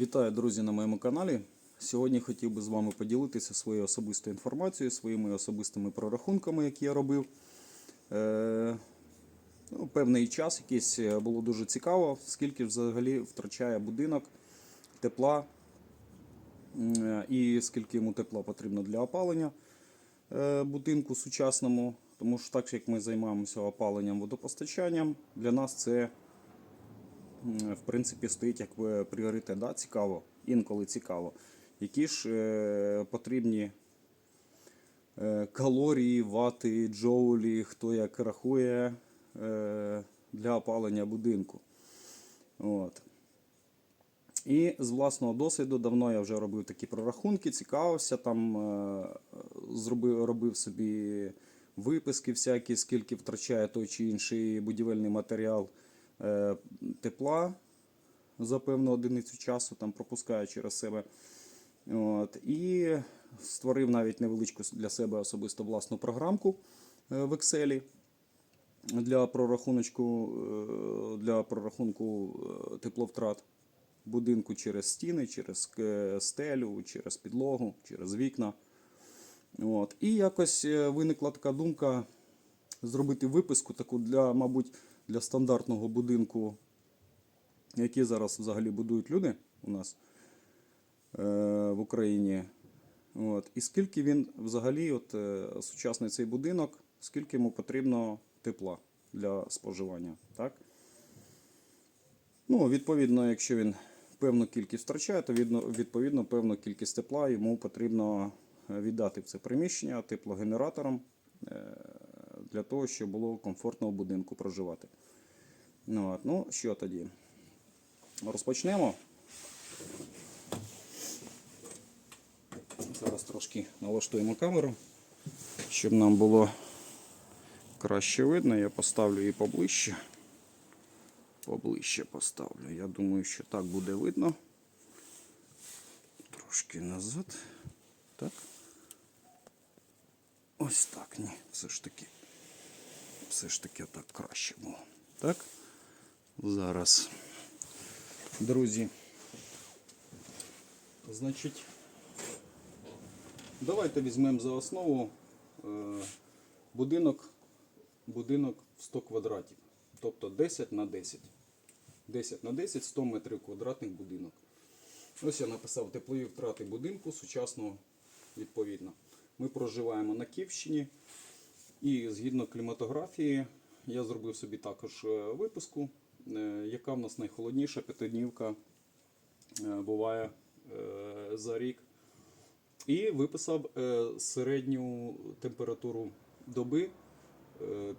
Вітаю, друзі, на моєму каналі. Сьогодні хотів би з вами поділитися своєю особистою інформацією, своїми особистими прорахунками, які я робив. Е, ну, певний час якийсь е, було дуже цікаво, скільки взагалі втрачає будинок тепла е, і скільки йому тепла потрібно для опалення е, будинку сучасному. Тому що так як ми займаємося опаленням водопостачанням, для нас це в принципі стоїть як пріоритет. Да? Цікаво, інколи цікаво. Які ж е, потрібні е, калорії, вати, джоулі, хто як рахує е, для опалення будинку. От. І з власного досвіду давно я вже робив такі прорахунки, цікавився, там е, зробив, робив собі виписки всякі, скільки втрачає той чи інший будівельний матеріал тепла за певну одиницю часу, там пропускає через себе. От, і створив навіть невеличку для себе особисто власну програмку е, в Excel для прорахунку, е, для прорахунку е, тепловтрат будинку через стіни, через е, стелю, через підлогу, через вікна. От. І якось е, виникла така думка зробити виписку таку для, мабуть, для стандартного будинку, який зараз взагалі будують люди у нас е, в Україні. От. І скільки він взагалі, от, е, сучасний цей будинок, скільки йому потрібно тепла для споживання. Так? Ну, відповідно, якщо він певну кількість втрачає, то відно- відповідно певну кількість тепла йому потрібно е, віддати в це приміщення теплогенераторам е, для того, щоб було комфортно в будинку проживати. Ну, от, ну що тоді? Розпочнемо. Зараз трошки налаштуємо камеру, щоб нам було краще видно. Я поставлю її поближче. Поближче поставлю. Я думаю, що так буде видно. Трошки назад. Так. Ось так. Ні, все ж таки. Все ж таки так краще було. Так. Зараз. Друзі. Значить, давайте візьмемо за основу е, будинок, будинок в 100 квадратів. Тобто 10 на 10. 10 на 10 100 метрів квадратних будинок. Ось я написав теплові втрати будинку сучасного відповідно. Ми проживаємо на Київщині. І згідно кліматографії, я зробив собі також е, виписку, е, яка в нас найхолодніша п'ятиднівка е, буває за рік. І виписав середню температуру доби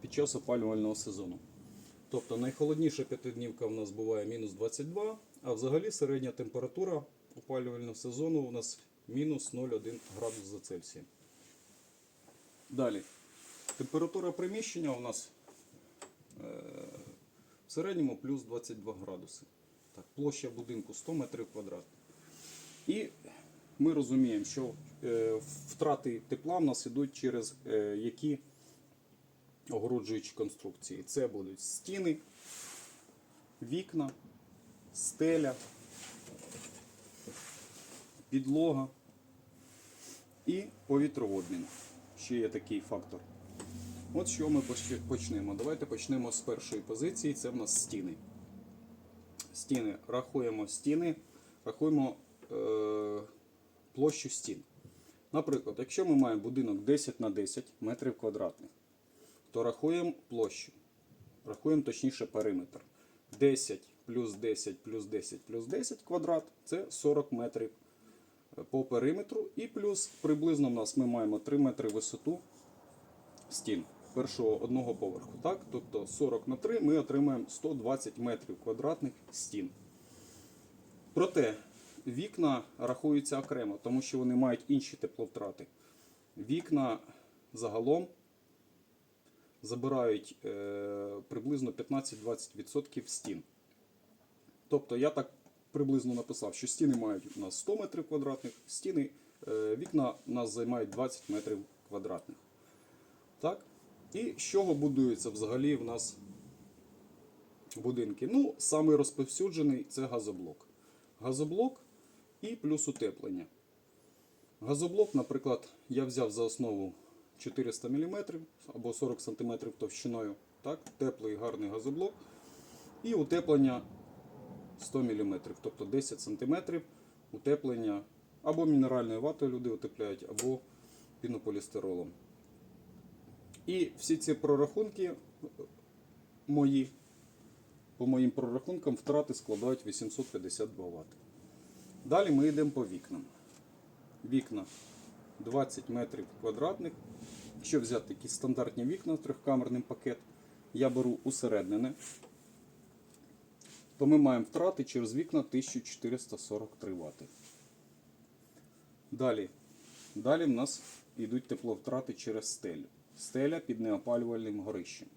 під час опалювального сезону. Тобто найхолодніша п'ятиднівка в нас буває мінус 22, а взагалі середня температура опалювального сезону у нас мінус 0,1 градус за Цельсієм. Далі. Температура приміщення у нас е, в середньому плюс 22 градуси. Так, площа будинку 100 метрів квадратних. І ми розуміємо, що е, втрати тепла в нас йдуть через е, які огороджуючі конструкції. Це будуть стіни, вікна, стеля, підлога і повітрообмін. Ще є такий фактор. От що ми почнемо. Давайте почнемо з першої позиції. Це в нас стіни. Стіни. Рахуємо стіни, рахуємо е, площу стін. Наприклад, якщо ми маємо будинок 10 на 10 метрів квадратних, то рахуємо площу. Рахуємо точніше периметр. 10 плюс 10 плюс 10 плюс 10 квадрат це 40 метрів е, по периметру. І плюс приблизно в нас ми маємо 3 метри висоту стін першого одного поверху. Так? Тобто 40 на 3 ми отримаємо 120 метрів квадратних стін. Проте вікна рахуються окремо, тому що вони мають інші тепловтрати. Вікна загалом забирають е, приблизно 15-20% стін. Тобто я так приблизно написав, що стіни мають у нас 100 метрів квадратних, стіни, е, вікна у нас займають 20 метрів квадратних. Так? І з чого будуються взагалі в нас будинки? Ну, самий розповсюджений це газоблок. Газоблок і плюс утеплення. Газоблок, наприклад, я взяв за основу 400 мм або 40 см товщиною. Так? Теплий гарний газоблок. І утеплення 100 мм, тобто 10 см утеплення або мінеральною ватою люди утепляють, або пінополістиролом. І всі ці прорахунки мої, по моїм прорахункам, втрати складають 852 Вт. Далі ми йдемо по вікнам. Вікна 20 метрів квадратних. Якщо взяти такі стандартні вікна, трьохкамерний пакет, я беру усереднене, то ми маємо втрати через вікна 1443 Вт. Далі. Далі в нас йдуть тепловтрати через стелю. Стеля під неопалювальним горищем.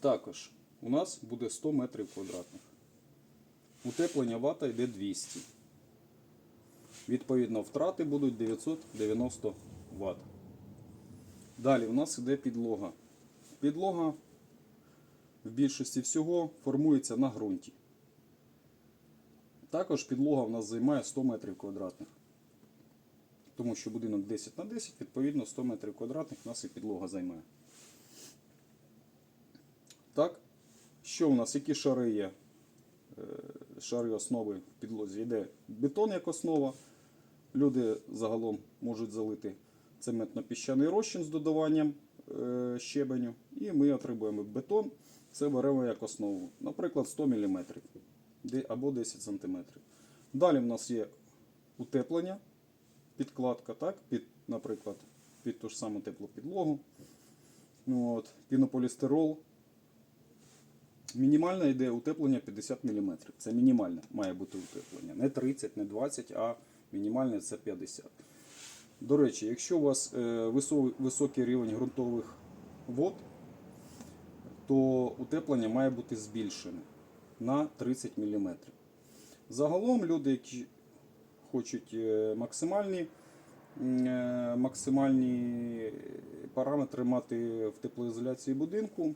Також у нас буде 100 метрів квадратних. Утеплення вата йде 200. Відповідно, втрати будуть 990 Вт. Далі у нас йде підлога. Підлога в більшості всього формується на ґрунті. Також підлога в нас займає 100 метрів квадратних. Тому що будинок 10 на 10, відповідно 100 метрів квадратних у нас і підлога займає. Так, що у нас? Які шари є? Е, Шари основи в підлозі. Йде бетон як основа. Люди загалом можуть залити цементно-піщаний розчин з додаванням е, щебеню. І ми отримуємо бетон. Це беремо як основу. Наприклад, 100 мм або 10 см. Далі в нас є утеплення, підкладка, так, під, наприклад, під ту ж саму теплу підлогу. Ну, От, пінополістирол. Мінімальне йде утеплення 50 мм. Це мінімальне має бути утеплення. Не 30, не 20, а мінімальне це 50. До речі, якщо у вас е, високий рівень ґрунтових вод, то утеплення має бути збільшене на 30 мм. Загалом люди, які хочуть е, максимальні, е, максимальні параметри мати в теплоізоляції будинку,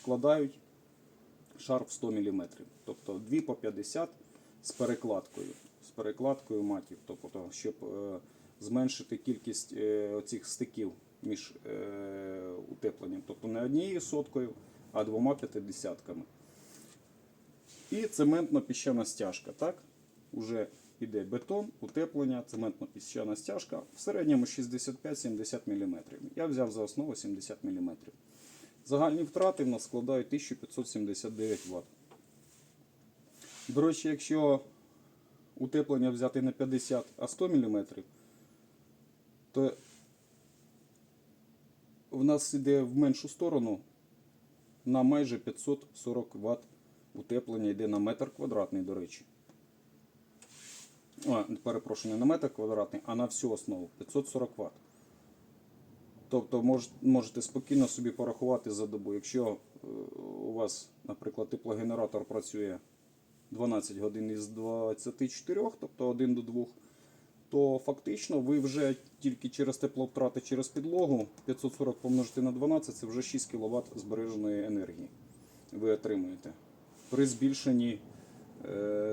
вкладають шар в 100 мм. Тобто 2 по 50 з перекладкою. З перекладкою матів, тобто, щоб е, зменшити кількість оцих стиків між утепленням. Тобто не однією соткою, а двома п'ятидесятками. І цементно-піщана стяжка. Так? Уже йде бетон, утеплення, цементно-піщана стяжка. В середньому 65-70 мм. Я взяв за основу 70 мм. Загальні втрати в нас складають 1579 Вт. До речі, якщо утеплення взяти не 50, а 100 мм, то в нас йде в меншу сторону на майже 540 Вт утеплення йде на метр квадратний, до речі. А, перепрошую, не на метр квадратний, а на всю основу 540 Вт. Тобто можете спокійно собі порахувати за добу. Якщо е, у вас, наприклад, теплогенератор працює 12 годин із 24, тобто 1 до 2, то фактично ви вже тільки через тепловтрати через підлогу 540 помножити на 12 це вже 6 кВт збереженої енергії ви отримуєте. При збільшенні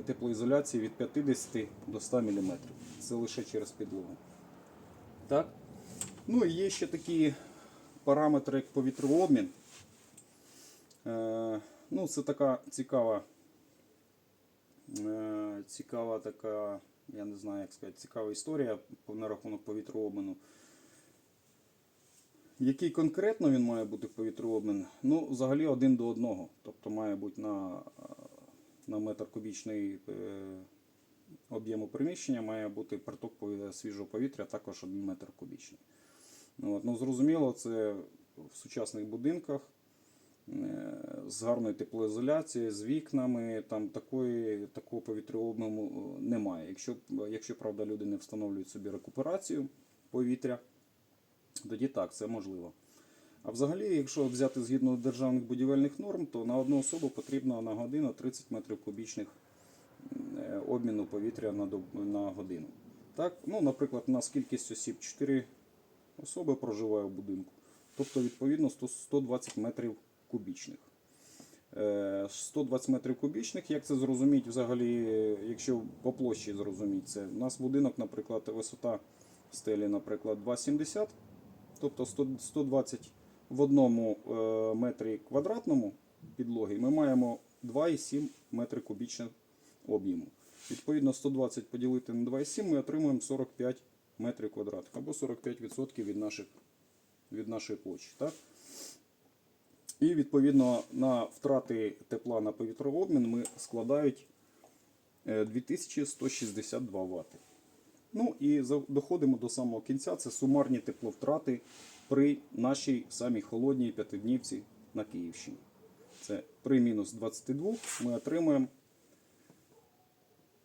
теплоізоляції від 50 до 100 мм. Це лише через підлогу. Так? Ну і є ще такі параметри, як повітрообмін. Е, ну, це така цікава, е, цікава така, я не знаю, як сказати, цікава історія на рахунок повітрообміну. Який конкретно він має бути повітрообмін? Ну, взагалі один до одного. Тобто має бути на, е, на метр кубічний е, об'єму приміщення, має бути приток свіжого повітря також 1 метр кубічний. Ну, от, ну, зрозуміло, це в сучасних будинках е, з гарною теплоізоляцією, з вікнами, там такої, такого повітряобміну немає. Якщо, якщо правда, люди не встановлюють собі рекуперацію повітря, тоді так, це можливо. А взагалі, якщо взяти згідно державних будівельних норм, то на одну особу потрібно на годину 30 метрів кубічних е, обміну повітря на, на годину. Так? Ну, наприклад, у нас кількість осіб 4 особи проживає в будинку. Тобто, відповідно, 120 метрів кубічних. Е, 120 метрів кубічних. Як це зрозуміти взагалі, е, якщо по площі зрозуміти це? У нас будинок, наприклад, висота стелі, наприклад, 2,70, тобто 120 в одному е, метрі квадратному підлоги ми маємо 2,7 метри кубічних об'єму. Відповідно, 120 поділити на 2,7 ми отримуємо 45 метрів квадратних або 45% від, наших, від нашої площі. Так? І відповідно на втрати тепла на повітрообмін ми складають е, 2162 Вт. Ну і доходимо до самого кінця. Це сумарні тепловтрати при нашій самій холодній п'ятиднівці на Київщині. Це при мінус 22 ми отримуємо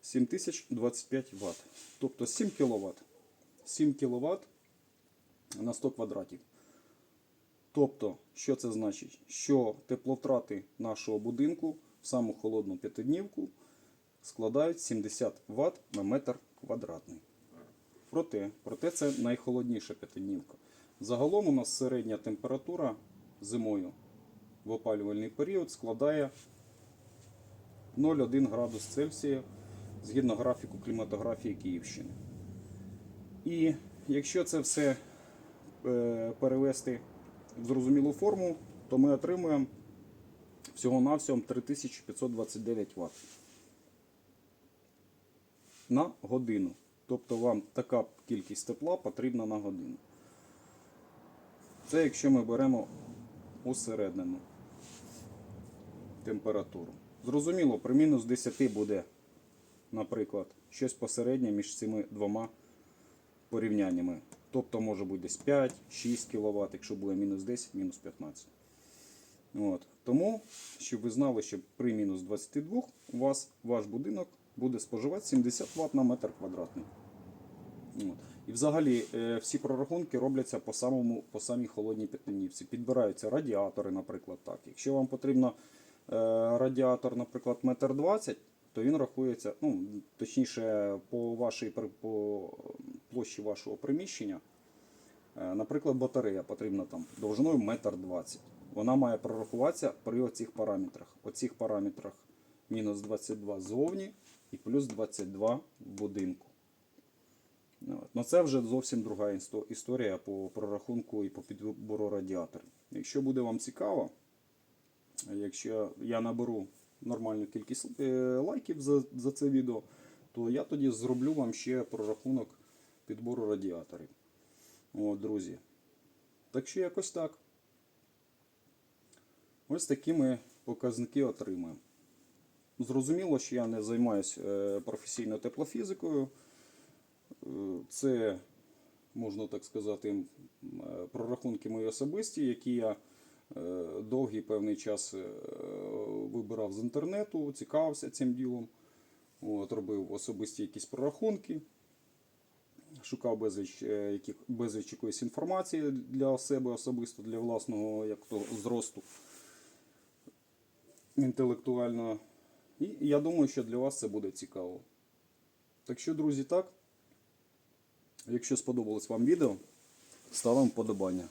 7025 Вт. Тобто 7 кВт. 7 кВт на 100 квадратів. Тобто, що це значить? Що тепловтрати нашого будинку в саму холодну п'ятиднівку складають 70 Вт на метр квадратний. Проте, проте це найхолодніша п'ятиднівка. Загалом у нас середня температура зимою в опалювальний період складає 0,1 градус Цельсія згідно графіку кліматографії Київщини. І якщо це все е, перевести в зрозумілу форму, то ми отримуємо всього-навсього 3529 Вт на годину. Тобто вам така кількість тепла потрібна на годину. Це якщо ми беремо усереднену температуру. Зрозуміло, при мінус 10 буде, наприклад, щось посереднє між цими двома порівняннями. Тобто може бути десь 5-6 кВт, якщо буде мінус 10, мінус 15. От. Тому, щоб ви знали, що при мінус 22 у вас ваш будинок буде споживати 70 Вт на метр квадратний. От. І взагалі е, всі прорахунки робляться по самому по самій холодній п'ятинівці. Підбираються радіатори, наприклад, так. Якщо вам потрібно е, радіатор, наприклад, метр 20, то він рахується, ну, точніше, по вашій по площі вашого приміщення. Е, Наприклад, батарея потрібна там довжиною метр 20. Вона має прорахуватися при оцих параметрах. Оцих параметрах мінус 22 ззовні і плюс 22 в будинку. Ну. Ну, це вже зовсім друга історія по прорахунку і по підбору радіаторів. Якщо буде вам цікаво, якщо я наберу нормальну кількість е, лайків за, за це відео, то я тоді зроблю вам ще прорахунок підбору радіаторів. О, друзі. Так що якось так. Ось такі ми показники отримаємо. Зрозуміло, що я не займаюся е, професійно теплофізикою. Це, можна так сказати, е, прорахунки мої особисті, які я е, довгий певний час е, вибирав з інтернету, цікавився цим ділом, От, робив особисті якісь прорахунки, шукав безліч, яких, безліч якоїсь інформації для себе особисто, для власного як то, зросту інтелектуального. І я думаю, що для вас це буде цікаво. Так що, друзі, так. Якщо сподобалось вам відео, ставимо вподобання.